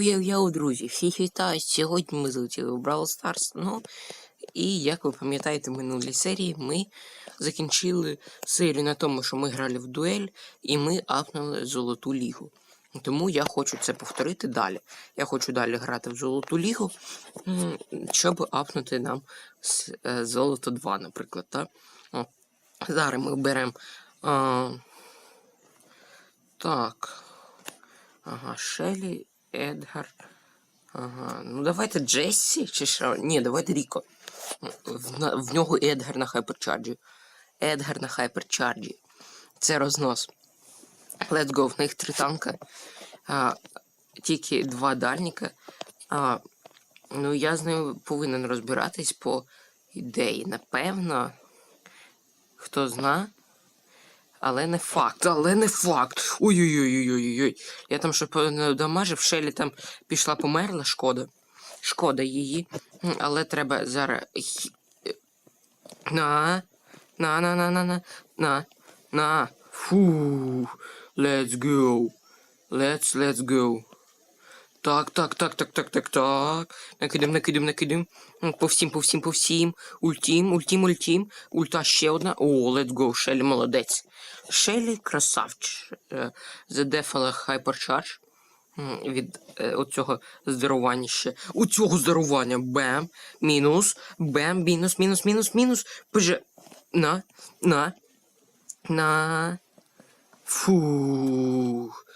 Йоу-йоу, друзі, всіх вітаю! Сьогодні ми залетіли в Brawl Stars. Ну, і як ви пам'ятаєте, в минулій серії ми закінчили серію на тому, що ми грали в дуель і ми апнули золоту лігу. Тому я хочу це повторити далі. Я хочу далі грати в золоту лігу, щоб апнути нам е, золото 2, наприклад. Так? О, зараз ми беремо. Так. Ага, Шелі, Едгар. Ага. Ну давайте Джессі чи що? Ні, давайте Ріко. В, в нього Едгар на хайперчарджі. Едгар на хайперчарджі. Це рознос. Let's go. В них три танка. А, тільки два дальніка. А, ну я з ними повинен розбиратись по ідеї. Напевно, хто зна. Але не факт, але не факт. Ой-ой-ой-ой-ой-ой. Я там ще подамажив, Шелі там пішла померла, шкода. Шкода її. Але треба зараз. е, На. На, на, на, на, на, на, на. Фу. Let's go. Let's, let's go. Так, так, так, так, так, так, так. Накидем, накидем, накидем. М, По всім, по всім, по всім. Ультім, ультім, ультім. Ульта ще одна. О, let's go. Шелі молодець. Шелі красавч. Е, Задефала хайперчардж. Від е, оцього здарування ще. У цього здарування. Бем. Мінус. Бем. Мінус, мінус, мінус, мінус. Пже. На. На. На. Фух.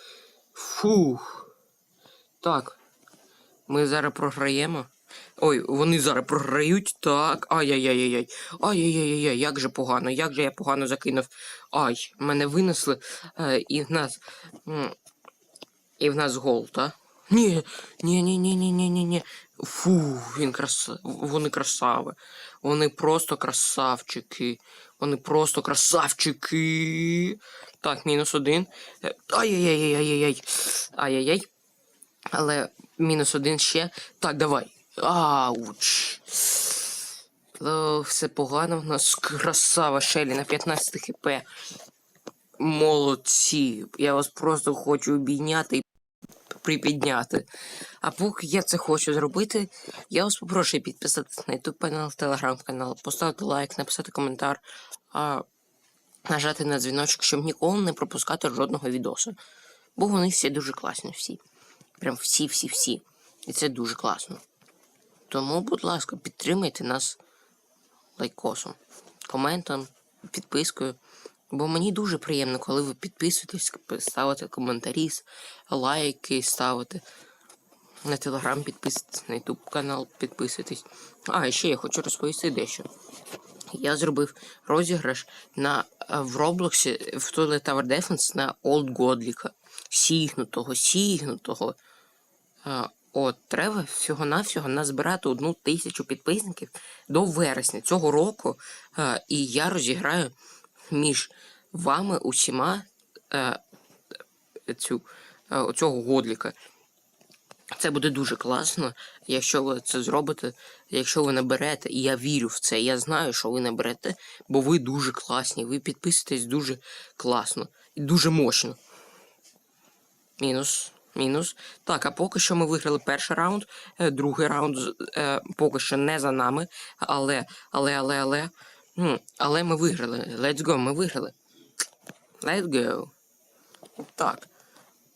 Фух. Так. Ми зараз програємо. Ой, вони зараз програють. Так. Ай-яй-яй-яй. Ай-яй-яй-яй, як же погано, як же я погано закинув. Ай, мене винесли. Е, і в нас. І в нас гол, так? Ні, ні, ні, ні, ні, ні, ні, ні. Фу, він краса... вони красави. Вони просто красавчики. Вони просто красавчики. Так, мінус один. Е, Ай-яй-яй-яй-яй-яй. Ай-яй-яй. Але мінус один ще. Так, давай. Ауч. О, все погано в нас. Красава Шелі на 15 хп. Молодці. Я вас просто хочу обійняти і припідняти. А поки я це хочу зробити, я вас попрошу підписатися на YouTube канал, Telegram канал, поставити лайк, написати коментар, а нажати на дзвіночок, щоб ніколи не пропускати жодного відоса. Бо вони всі дуже класні всі. Прям всі-всі-всі. І це дуже класно. Тому, будь ласка, підтримайте нас лайкосом, коментом, підпискою. Бо мені дуже приємно, коли ви підписуєтесь, ставите коментарі, лайки ставите. На телеграм підписуйтесь, на ютуб канал підписуйтесь. А, і ще я хочу розповісти дещо. Я зробив розіграш на е, в Роблоксі в Toilet Tower Defense на Old Godlіка. Сігнутого, сігнутого. От, треба всього-навсього назбирати одну тисячу підписників до вересня цього року. І я розіграю між вами усіма е, цю, е, цього годліка. Це буде дуже класно, якщо ви це зробите, якщо ви наберете, і я вірю в це, я знаю, що ви наберете, бо ви дуже класні, ви підписуєтесь дуже класно і дуже мощно. Мінус. Мінус. Так, а поки що ми виграли перший раунд, е, другий раунд е, поки що не за нами, але, але, але, але. Але ми виграли. Let's go, ми виграли. Let's go. Так.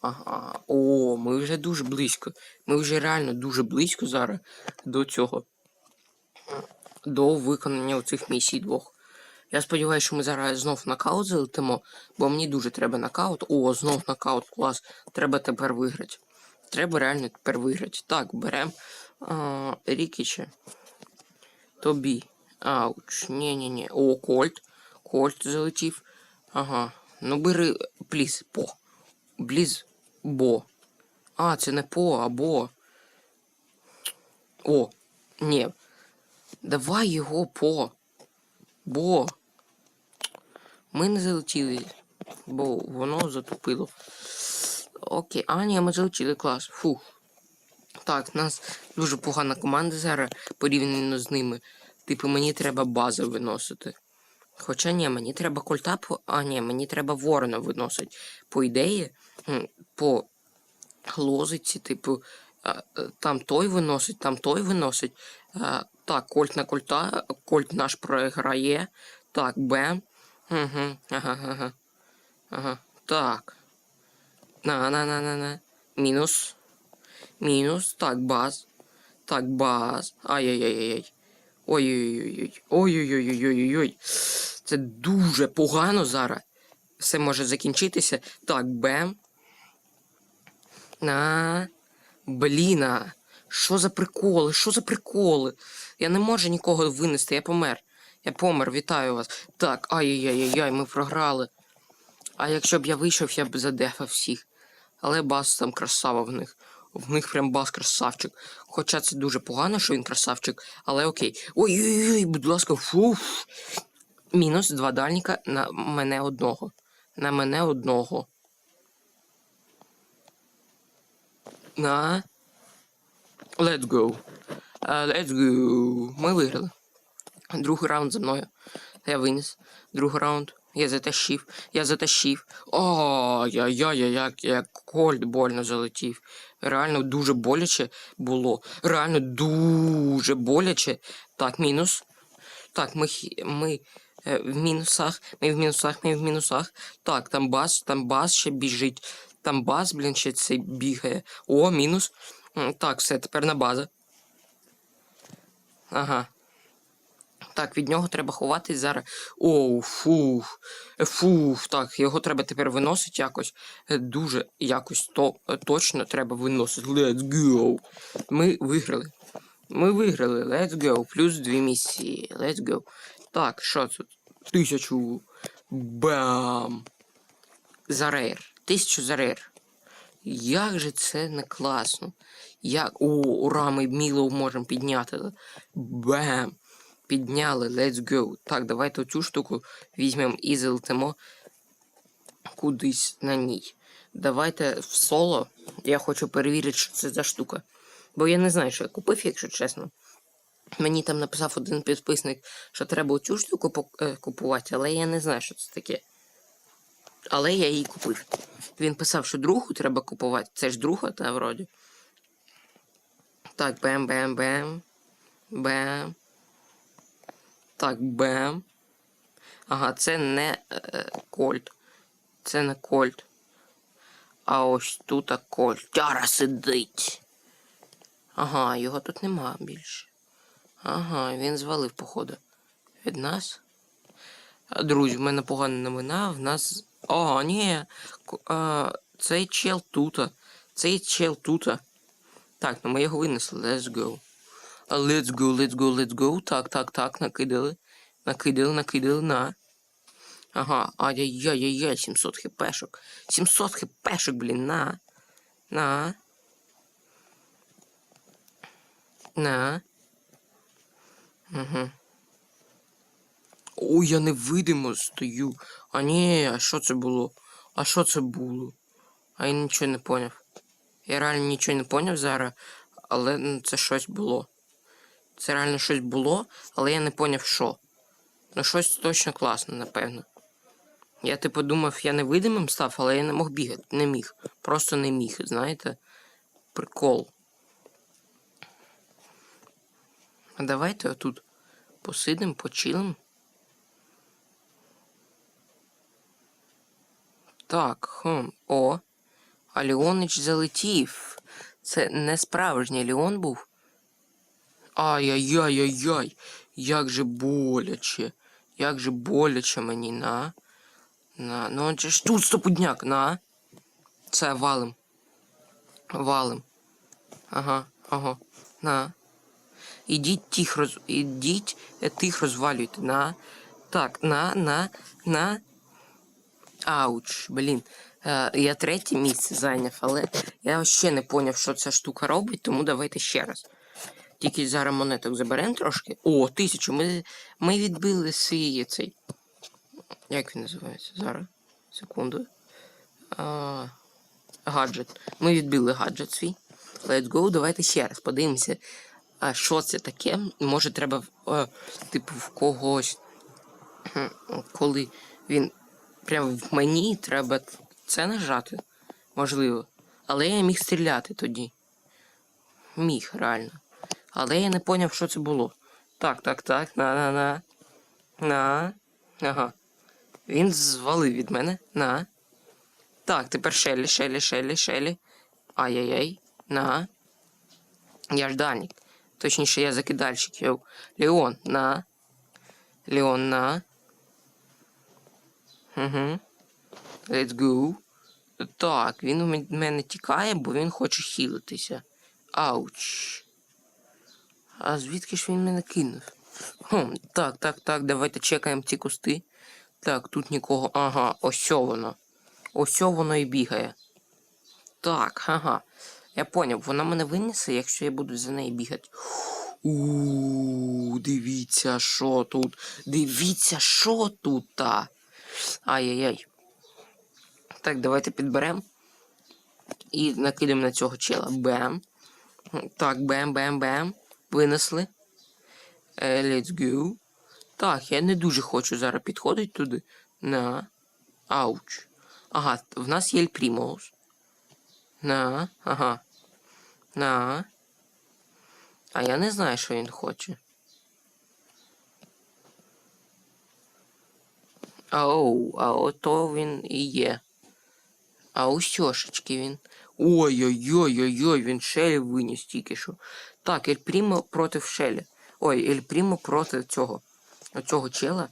Ага. О, ми вже дуже близько. Ми вже реально дуже близько зараз до цього. До виконання цих місій двох. Я сподіваюся, що ми зараз знов нокаут залетимо, бо мені дуже треба нокаут. О, знов нокаут, клас. Треба тепер виграти. Треба реально тепер виграти. Так, беремо Рікіча. Тобі. Ауч. Ні-ні-ні. О, Кольт. Кольт залетів. Ага. Ну бери, пліз, по. Бліз. Бо. А, це не по, а бо. О, ні. Давай його по. Бо. Ми не залетіли, бо воно затупило. Окей, а ні, ми залетіли клас. Фух. Так, у нас дуже погана команда зараз порівняно з ними. Типу, мені треба бази виносити. Хоча ні, мені треба кольта, а ні, мені треба ворона виносити. По ідеї, по лозиці, типу, е, Там той виносить, там той виносить. Так, Кольт на кольта. Кольт наш програє. Так, Бем. Угу. Ага, ага. Ага. Так. На, на, на, на, на. Мінус. Мінус. Так, баз. Так, баз. Ай-яй-яй-яй. Ой-ой-ой-ой. Ой-ой-ой-ой-ой-ой. Це дуже погано зараз. Все може закінчитися. Так, бем. На. Бліна. Що за приколи? Що за приколи? Я не можу нікого винести, я помер. Я помер, вітаю вас. Так, ай-яй-яй-яй, ми програли. А якщо б я вийшов, я б задефав всіх. Але бас там красава в них. В них прям бас красавчик. Хоча це дуже погано, що він красавчик, але окей. Ой-ой-ой, будь ласка, фуф. Мінус два дальніка на мене одного. На мене одного. На. Let's go. Uh, let's go. Ми виграли. Другий раунд за мною. Я виніс. Другий раунд. Я затащив. Я затащив. О, я я я як як кольт больно залетів. Реально дуже боляче було. Реально дуже боляче. Так, мінус. Так, ми, ми е, в мінусах, ми в мінусах, ми в мінусах. Так, там бас, там бас ще біжить. Там бас, блін, ще цей бігає. О, мінус. Так, все, тепер на база. Ага. Так, від нього треба ховатись зараз. Оу, фух. Е, Фух, так, його треба тепер виносити якось. Е, Дуже якось то е, точно треба виносити. Let's go. Ми виграли. Ми виграли. Let's go. Плюс дві місії. Let's go. Так, що тут? Тисячу. Бам. За рейр. Тисячу за рейр. Як же це не класно. Як. О, ура, ми Мілоу можемо підняти. Бам. Підняли, let's go. Так, давайте цю штуку візьмемо і залетимо кудись на ній. Давайте в соло. Я хочу перевірити, що це за штука. Бо я не знаю, що я купив, якщо чесно. Мені там написав один підписник, що треба цю штуку е, купувати, але я не знаю, що це таке. Але я її купив. Він писав, що другу треба купувати. Це ж друга, та вроді. Так, бем-бем-бем. Бем. Так, бем. Ага, це не е, кольт. Це не кольт. А ось тут кольт. Тяра сидить. Ага, його тут нема більше. Ага, він звалив, походу. Від нас. Друзі, в мене погана новина. В нас. О, ні. А, цей чел тута. Цей чел тута. Так, ну ми його винесли. Let's go. Let's go, let's go, let's go. Так, так, так, накидали. Накидали, накидали на. Ага, ай-яй-яй-яй-яй, 700 хпшок. 700 хпшок, блін, на. На. На. Угу. Ой, я невидимо стою. А ні, а що це було? А що це було? А я нічого не поняв. Я реально нічого не поняв зараз, але це щось було. Це реально щось було, але я не поняв, що. Ну, щось точно класне, напевно. Я типу думав, я невидимим став, але я не мог бігати. Не міг. Просто не міг, знаєте. Прикол. А давайте отут посидим, почилим. Так, хм. О. А Леонич залетів. Це не справжній Леон був. Ай-яй-яй-яй-яй. Як же боляче. Як же боляче мені, на. На. Ну же ж тут стопудняк, на. Це валим. Валим. Ага, ага. На. Ідіть тих роз... Ідіть е, тих розвалюйте. На. Так, на, на, на. Ауч, блін. Е, я третє місце зайняв, але я ще не поняв, що ця штука робить, тому давайте ще раз. Тільки зараз монеток заберемо трошки. О, тисячу. Ми, ми відбили свій цей. Як він називається? Зараз. Секунду. А, гаджет. Ми відбили гаджет свій. Let's go. Давайте ще раз подивимося. А що це таке? Може, треба, е, типу, в когось. Коли він прямо в мені, треба це нажати. Можливо. Але я міг стріляти тоді. Міг, реально. Але я не поняв, що це було. Так, так, так, на, на. Ага. Він звалив від мене. На. Так, тепер Шелі, Шелі, Шелі, Шелі. Ай-яй-яй. На. Я ж дальник. Точніше, я закидальщик. Йоу. Леон, на. Леон, на. Угу. Let's go. Так, він у мене тікає, бо він хоче хілитися. Ауч. А звідки ж він мене кинув? Хм, так, так, так, давайте чекаємо ці кусти. Так, тут нікого. Ага, ось воно. Ось воно і бігає. Так, ага. Я поняв, вона мене винесе, якщо я буду за нею бігати. У, дивіться, що тут. Дивіться, що тут. Ай-яй-яй. Так, давайте підберемо. І накидемо на цього чела. Бем. Так, бем, бем, бем. Винесли. Е, let's go. Так, я не дуже хочу зараз підходити туди. На. Ауч. Ага, в нас є Примус. На. Ага. На. А я не знаю, що він хоче. Оу, а ото він і є. А ось чошечки він. Ой-ой-ой-ой-ой, він Шелі виніс тільки що. Так, Ель Прімо проти Шелі. Ой, Ель Прімо проти цього. Оцього чела.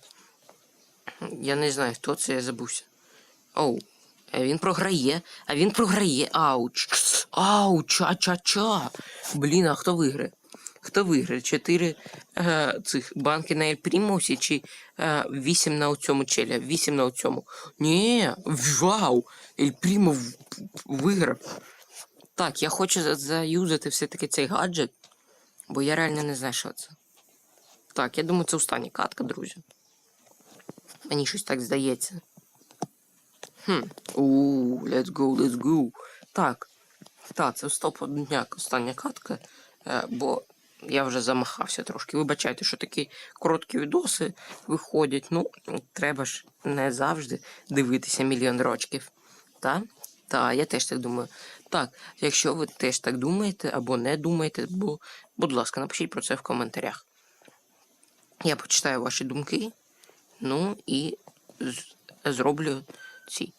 Я не знаю, хто це, я забувся. Оу. А він програє. А він програє. Ауч. Ауч, ча-ча-ча. Блін, а хто виграє? Хто виграє? Чотири е, цих банки на Ель Примусі чи е, вісім на цьому челі? Вісім на цьому. Ні, вау! Ель Прімо виграв. Так, я хочу за- заюзати все-таки цей гаджет, бо я реально не знаю, що це. Так, я думаю, це остання катка, друзі. Мені щось так здається. Хм. Ууу, let's go, let's go. Так. Так, це стоп одняк остання катка. Е, бо я вже замахався трошки. Вибачайте, що такі короткі відоси виходять. Ну, треба ж не завжди дивитися мільйон рочків. Та? Та, я теж так думаю. Так, якщо ви теж так думаєте або не думаєте, бо, будь ласка, напишіть про це в коментарях. Я почитаю ваші думки. Ну і зроблю ці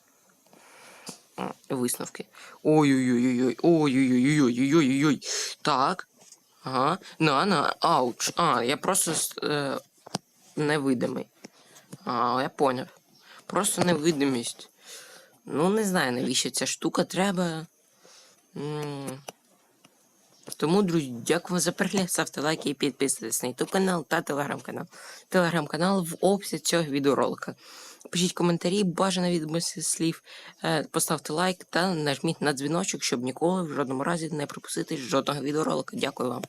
висновки. Ой-ой-ой-ой, ой-ой-ой-ой-ой-ой-ой. Так. Ага. На, на, ауч. А, я просто е, невидимий. А, я поняв. Просто невидимість. Ну, не знаю, навіщо ця штука треба. Тому, друзі, дякую за перегляд. Ставте лайки і підписуйтесь на YouTube канал та телеграм-канал. Телеграм-канал в описі цього відеоролика. Пишіть коментарі, бажано від слів, е, поставте лайк та нажміть на дзвіночок, щоб ніколи в жодному разі не пропустити жодного відеоролика. Дякую вам.